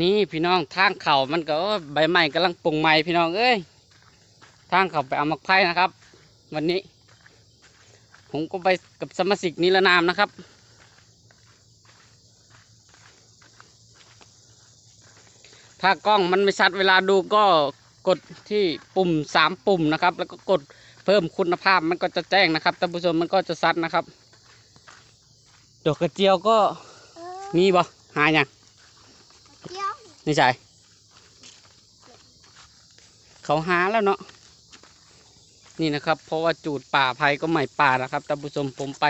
นี่พี่น้องทางเขามันก็ใบไม้กำลังปรุงใหม่พี่น้องเอ้ยทางเขาไปเอามักไผ่นะครับ วันนี้ ผมก็ไปกับสมาชิกนิรนามนะครับ ถ้ากล้องมันไม่ชัดเวลาดูก็กดที่ปุ่มสามปุ่มนะครับ แล้วก็กดเพิ่มคุณภาพมันก็จะแจ้งนะครับท่านผู้ชมมันก็จะชัดนะครับ ดอกกระเจียวก็มีบ่หาอย่าง นี่ใช่เขาหาแล้วเนาะนี่นะครับ เพราะว่าจูดป่าภัยก็ใหม่ป่านะครับท่านผู้ชมผมไป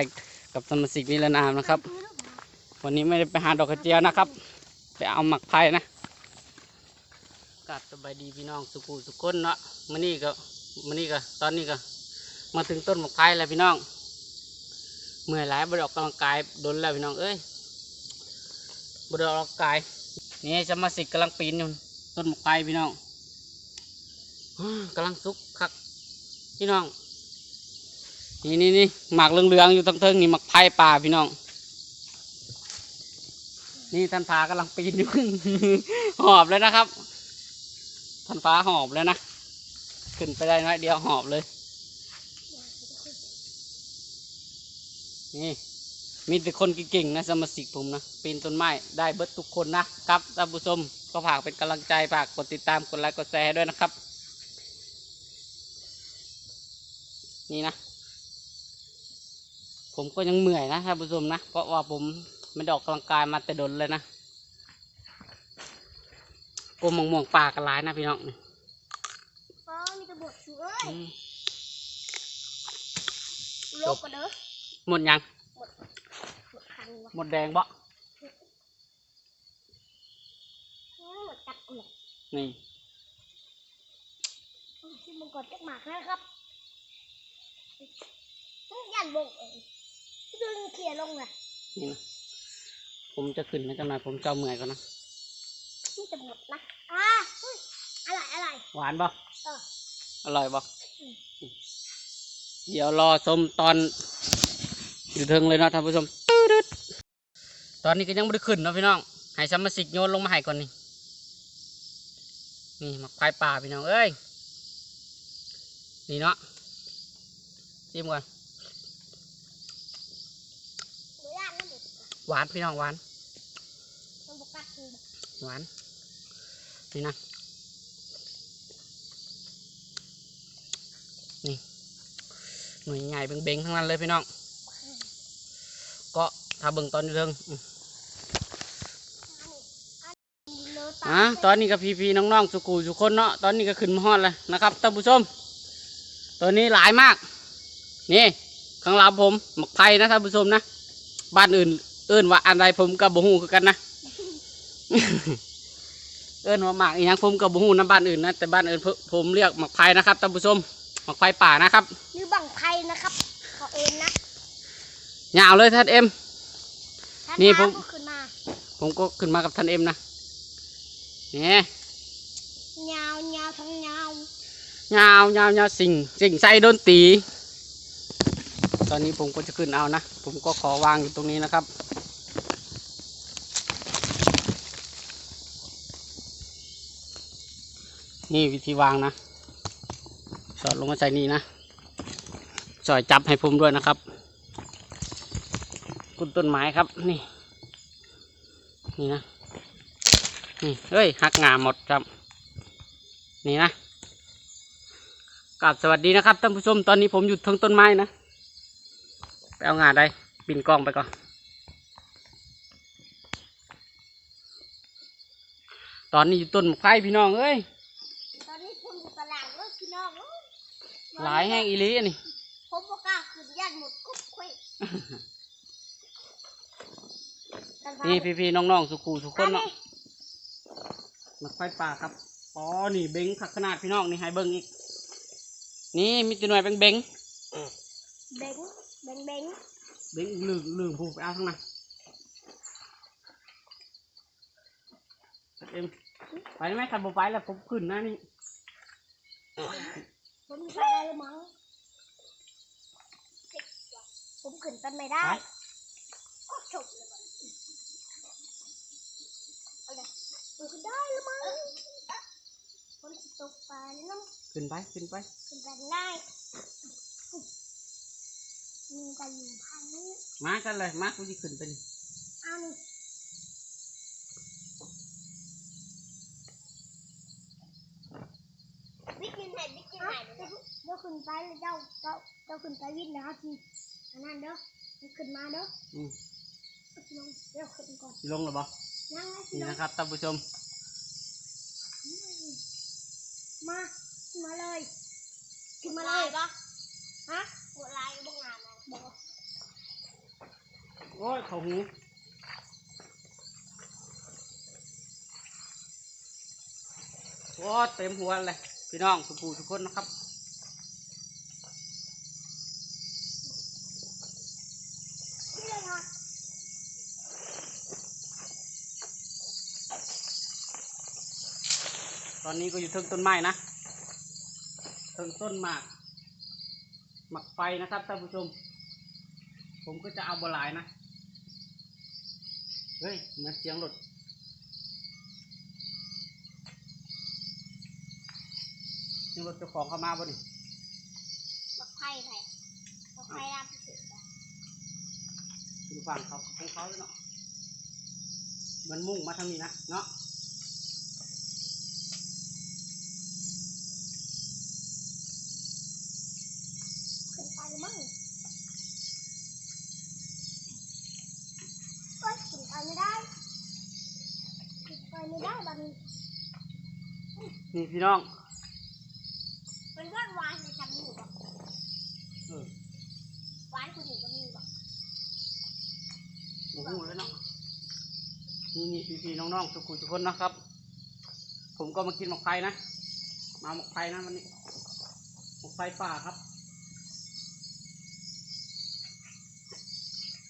กับสมาชิกนิรนามนะครับ วันนี้ไม่ได้ไปหาดอกกระเจียวนะครับ ไปเอาหมักไผ่นะกลับสบายดีพี่น้องสุขุสุขคนเนาะมื่อนี้ก็มื่อนี้ก็ตอนนี้ก็มาถึงต้นหมักไผ่แล้วพี่น้องเมื่อยหลายบดออกกำลังกายโดนแล้วพี่น้องเอ้ยบดออกกำลังกาย นี่สมาชิกกำลังปีนอยู่ต้นหมกไผ่พี่น้องกำลังสุกคักพี่น้อง นี่นี่นี่หมากเหลืองๆอยู่ตั้งเทิงนี่หมักไผ่ป่าพี่น้อง นี่ท่านฟ้ากำลังปีนอยู่ หอบเลยนะครับ ท่านฟ้าหอบเลยนะขึ้นไปได้น้อยเดียวหอบเลย นี่ มีแต่คนเก่งๆนะสมาชิกผมนะปีนต้นไม้ได้เบิดทุกคนนะครับท่านผู้ชมก็ฝากเป็นกำลังใจฝากกดติดตามกดไลค์กดแชร์ด้วยนะครับ นี่นะ ผมก็ยังเมื่อยนะท่านผู้ชมนะ เพราะว่าผมไม่ได้ออกกำลังกายมาแต่ดนเลยนะกลมม่วงๆปลากระไรนะพี่น้องนี่อ๋อมีแตะบดอยู่เอ้ยอืมโลกก็เด้อหมดยัง หมดคันวะหมดแดงบ่อืมหมดกัดเลยนี่ที่มันกดจักหมากนะครับอืมยันบกเอ้ยดึงเขี่ยลงเลยนี่นะผมจะขึ้นนะจังหน่อยผมจะเอาเมื่อยก่อนนะนี่จะหมดนะอ่าอุ้ยอะไรอะไรหวานบ่เอออร่อยบ่อืมเดี๋ยวรอชมตอนอยู่เทิงเลยเนาะท่านผู้ชม ตึ๊ดตอนนี้ก็ยังไม่ได้ขึ้นเนาะพี่น้องให้สมาชิกโยนลงมาให้ก่อนนี่นี่มักควายป่าพี่น้องเอ้ยนี่เนาะจิ้มก่อนหวานพี่น้องหวานหวานนี่นะนี่หน่วยใหญ่เบ่งๆทั้งนั้นเลยพี่น้อง ก็ถ้าเบิ่งตอนอยู่เทิงอืมเนื้ออะตอนนี้ก็พี่ๆน้องๆสุกูสุกคนเนาะตอนนี้ก็ขึ้นมาฮอดแล้วนะครับท่านผู้ชมตัวนี้หลายมาก นี่ข้างหลังผมหมักไผ่นะท่านผู้ชมนะบ้านอื่น เอิ้นว่าอันใดผมกับบ่ฮู้คือกันนะเอิ้นว่าหมากอีหยังผมกับบ่ฮู้นะบ้านอื่นนะแต่บ้านอื่นผมผมเรียกหมักไผ่นะครับท่านผู้ชมหมักไผ่ป่านะครับหรือบังไพนะครับขอเอ็นนะ ยาวเลยท่านเอ็มถ้านี่ผมน้ำก็ขึ้นมาผมก็ขึ้นมากับท่านเอ็มนะนี่ยาวยาวทั้งยาวยาวยาวยาวสิ่งสิ่งใส่ดนตรีตอนนี้ผมก็จะขึ้นเอานะ ผมก็ขอวางอยู่ตรงนี้นะครับ นี่วิธีวางนะ สอดลงมาใส่นี่นะสอยจับให้ผมด้วยนะครับ กุนต้นไม้ครับ นี่ นี่นะ นี่เฮ้ยหักงาหมดครับ นี่นะกราบสวัสดีนะครับท่านผู้ชมตอนนี้ผมอยู่เทั้งต้นไม้นะไปเอางาได้ปินกล้องไปก่อน ตอนนี้อยู่ต้นมะไคร้พี่น้องเอ้ยตอนนี้ผมอยู่ตลาดแล้วพี่น้องเอ้ยหลายแห้งอีหลีอันนี้ผมบอกกล้าขึ้นยันหมดกุ๊บคุยท่า นพานี่ไปพี่ๆน้องๆสุขูสุขคนเนาะอัมะไคร้ป่าครับอ๋อนี่เบ้งขักขนาดพี่น้องนี่ให้เบิ้งอีกนี่มีตัวหน่วยเบ้งเบ้งเบ้งเบ้งเบ้งเบ้งลืมลืมผูกไปเอาทั้งนั้นเอ็มไปได้ไหมขันบไปแล้วผมขึ้นนะนี่ผมไปได้หรือมั้งผมขึ้นต้นไม่ได้ไปโอ้จบเลยว่ะเอาเลย มันก็ได้แล้วมั้งคนตกปลาแล้วน้ำขึ้นไปขึ้นไปเป็นไปได้มีแต่อยู่พันนี้มากันเลยมากูจะขึ้นไปนี่อานี่วิกินไหนวิกินไหนเดี๋ยวขึ้นไปแล้วเจ้าเจ้าเจ้าขึ้นไปวิ่งนะทีอันนั้นเด้อขึ้นมาเด้ออืมลงเดี๋ยวขึ้นก่อนลงหรือเปล่า นั่งไว้สินี่ลงนะครับท่านผู้ชม มาขึ้นมาเลยขึ้นมาเลยปะฮะหมดลายบ้งงานนะบอกโอ้ยเขาหูโอ้เต็มหัวเลยพี่น้องทุกผู้ทุกคนนะครับ นี่เลยค่ะ ตอนนี้ก็อยู่เทิงต้นไม้นะเทิงต้นหมากหมักไฟนะครับท่านผู้ชม ผมก็จะเอาบหลายนะเฮ้ยเหมันเสียงรถเสียงรถเจ้าของเข้ามาบ่นี่บักไผ่ไผ่บักไผ่ดำสุดคือฝั่งเขาของเขาเลยเนาะมันมุ่งมาทางนี้นะเนาะ ขึ้นไปเลยมั้งก็ขึ้นไปไม่ได้ขึ้นไปไม่ได้บางทีนี่พี่น้องเป็นว่านวานในจำหนูบอกเออวานคนอื่นก็มีบอกโอ้โหแล้วเนาะนี่นี่พี่ๆน้องๆทุกคนทุกคนนะครับ ผมก็มากินหมกไฟนะ มาหมกไฟนะวันนี้หมกไฟป่าครับ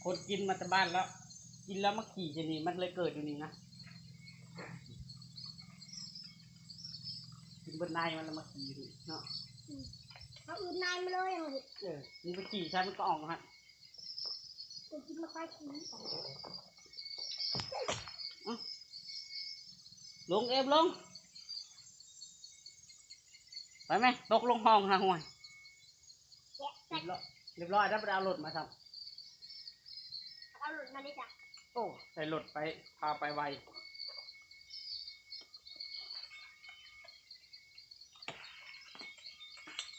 คนกินมาแต่บ้านแล้ว กินแล้วมาขี่จะนี่มันเลยเกิดอยู่นี่นะกินบนในมันแล้วมาขี่อยู่นี่เนาะเอาอื่นนายมาเลยเอาเออนี่ไปขี่ใช่มันก็ออกมาฮะจะกินมาควายขี้ลงเอฟลง ไปไหมตกลงห้องนะห่วยแกะเรียบร้อยเรียบร้อยแล้วไปเอารถมาท เอาหลุดมาได้จ้ะำโอ้ใส่รถไปพาไปไว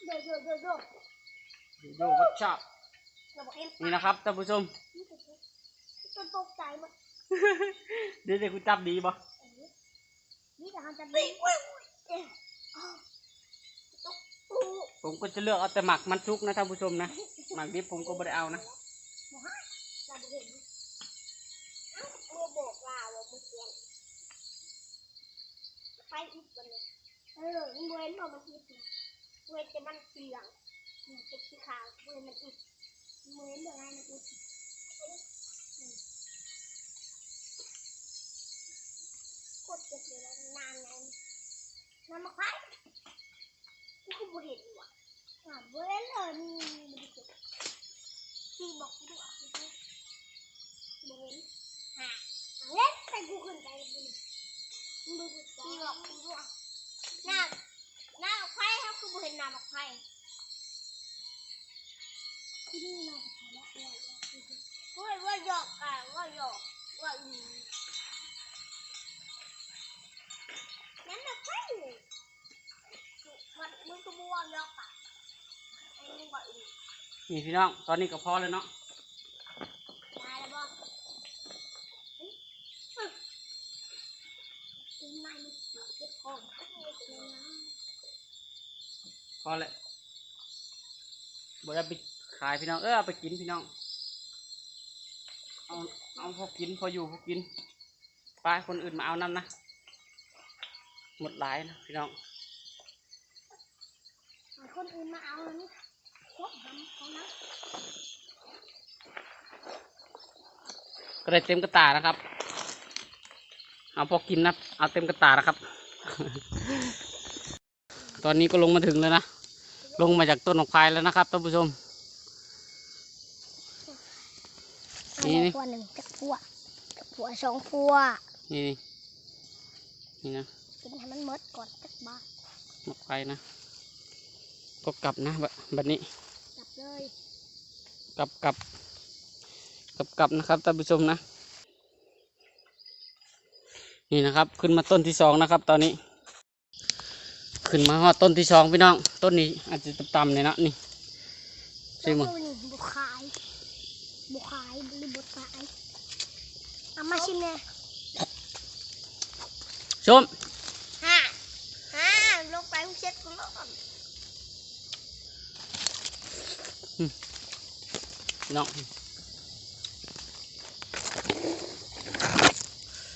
เดี๋ยวเดี๋ยวเดี๋ยวเดี๋ยวโยวัชชอบเราบอกเอ็มนี่นะครับท่านผู้ชมจนตกใจหมดเดี๋ยวเดี๋ยวกูจับดีบ่นี่แต่เขาจะบีบเอ๊ะอ้าวตกปูผมก็จะเลือกเอาแต่หมักมันชุกนะท่านผู้ชมนะหมักดิบผมก็ไม่ได้เอานะ บอกให้เราบ่เห็นอ้าเมื่อบอกว่าว่ามึงเสียงไปอีกวันนึงเออมึงเว้นบอกมันคิดนะเว้นแต่มันเสียงมันเป็นสีขาวเว้นมันอีกมึงเว้นบอกให้มันอีกอืมโคตรเจ็บเลยนะนานไงน้ำมะพร้าวกูก็บ่เห็นว่ะอ่าเว้นเลยนี่มันเจ็บพี่บอกกูด้วยกูด้วยบ่เห็นหาเล็กแต่กูขึ้นไปเลยมึงดูกูพี่บอกกูด้วย น้ำน้ำมะพร้าวเขาคือบ่เห็นน้ำมะพร้าวที่นี่น้ำมะพร้าวแล้วว่าว่าหยอกอะว่าหยอกว่าอืมนั่นน่ะใช่เลยมันมันก็บ่ว่าหยอกอะไอ้มึงว่าอืมนี่พี่น้อง ตอนนี้ก็พอแล้วเนาะ ได้แล้วบ่เฮ้ยเอ้ยซื้อมามันเก็บของเก็บนะ พอแล้วบ่ได้ไปขายพี่น้อง เออเอาไปกินพี่น้อง เอา เอาพอกินพออยู่พอกิน ไปคนอื่นมาเอาน้ำนะ หมดหลายนะพี่น้องหาคนอื่นมาเอาแล้วนี่ครบทำเขานะก็ได้เต็มกระตานะครับ เอาพอกินนะ เอาเต็มกระตานะครับ ตอนนี้ก็ลงมาถึงแล้วนะ ลงมาจากต้นของพายแล้วนะครับท่านผู้ชม นี่เอาพัวหนึ่งกับพัวกับพัวสองพัวนี่นี่ นี่นะกินให้มันหมดก่อนสักบาทหมกไปนะ ก็กลับนะบะบัดนี้กลับเลยกลับกลับกลับกลับนะครับท่านผู้ชมนะ นี่นะครับ ขึ้นมาต้นที่สองนะครับ ตอนนี้ ขึ้นมาฮอดต้นที่สองพี่น้อง ต้นนี้อาจจะต่ำๆเลยนะนี่ใช่ไหมแล้วก็นี่บุขายบุขายหรือบุขายเอามาชิมเนี่ยชมฮ่าฮ่าลงไปมึงเช็ดกูแล้วก่อนพี่น้อง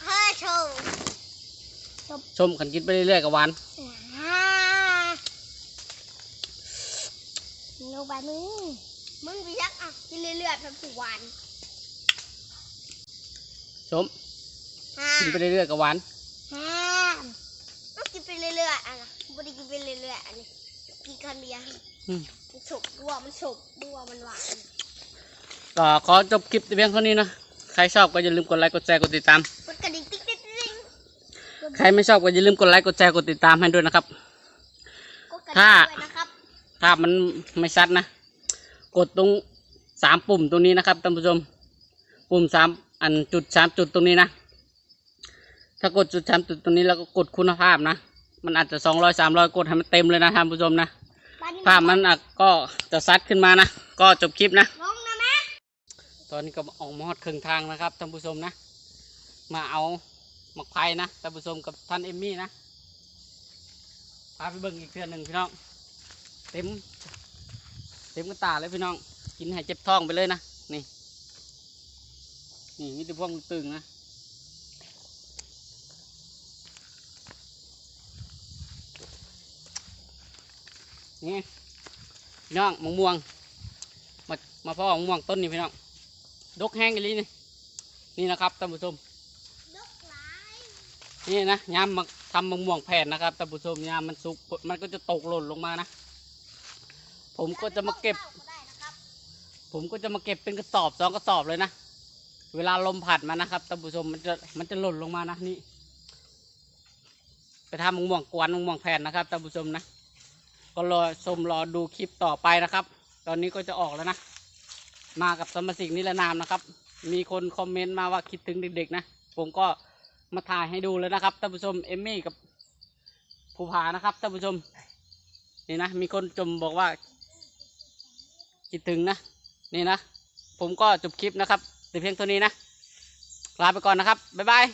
เฮ้ยโชว์ชมกันกินไปเรื่อยๆกับหวาน ฮ่าลงไปมึงมึงไปยักอะกินเรื่อยๆแบบสุวรรณชมฮ่ากินไปเรื่อยๆกับหวานฮ่าต้องกินไปเรื่อยๆอะนะไม่ได้กินไปเรื่อยๆอันนี้กินคำเดียวอืมมันฉบดัวมันฉบดัวมันหวาน ก็ขอจบคลิปแต่เพียงเท่านี้นะใครชอบก็อย่าลืมกดไลค์กดแชร์กดติดตาม กดกระดิ่งติ๊งติ๊งติ๊งใครไม่ชอบก็อย่าลืมกดไลค์กดแชร์กดติดตามให้ด้วยนะครับ กดกระถ้าดิ่งด้วยนะครับถ้ามันไม่ชัดนะ กดตรง สามปุ่มตรงนี้นะครับท่านผู้ชม ปุ่มสามอันจุดสามจุดตรงนี้นะ ถ้ากดจุดสามจุดตรงนี้แล้วก็กดคุณภาพนะ มันอาจจะสองร้อยสามร้อยกดให้มันเต็มเลยนะท่านผู้ชมนะบ้านนี้ภาพมันอะก็จะซัดขึ้นมานะ ก็จบคลิปนะลงนะแม่ตอนนี้ก็ออกมาฮอดครึ่งทางนะครับท่านผู้ชมนะ มาเอาหมกไผ่นะท่านผู้ชมกับท่านเอมมี่นะพาไปเบิ่งอีกเทื่อหนึ่งพี่น้อง เต็ม เต็มกระตาเลยพี่น้อง กินให้เจ็บท้องไปเลยนะ นี่ นี่มีแต่พวกตึงนะนี่พี่น้องมะม่วง มามาพ่อมะม่วงต้นนี้พี่น้องดกแห้งกันเลีนี่นี่นะครับท่านผู้ชมนี่นะยามมาทำมะม่วงแผ่นนะครับท่านผู้ชมยามมันสุกมันก็จะตกหล่นลงมานะ ผมก็จะมาเก็บ ผมก็จะมาเก็บเป็นกระสอบสองกระสอบเลยนะ เวลาลมพัดมานะครับท่านผู้ชมมันจะมันจะหล่นลงมานะนี่ ไปทำมะม่วงกวนมะม่วงแผ่นนะครับท่านผู้ชมนะ ก็รอชมรอดูคลิปต่อไปนะครับ ตอนนี้ก็จะออกแล้วนะ มากับสมาชิกนิรนามนะครับ มีคนคอมเมนต์มาว่าคิดถึงเด็กๆนะ ผมก็มาถ่ายให้ดูเลยนะครับท่านผู้ชมเอมมี่กับภูผานะครับท่านผู้ชม นี่นะ มีคนจมบอกว่าคิดถึงนะ นี่นะ ผมก็จบคลิปนะครับแต่เพียงเท่านี้นะ ลาไปก่อนนะครับ บ๊ายบาย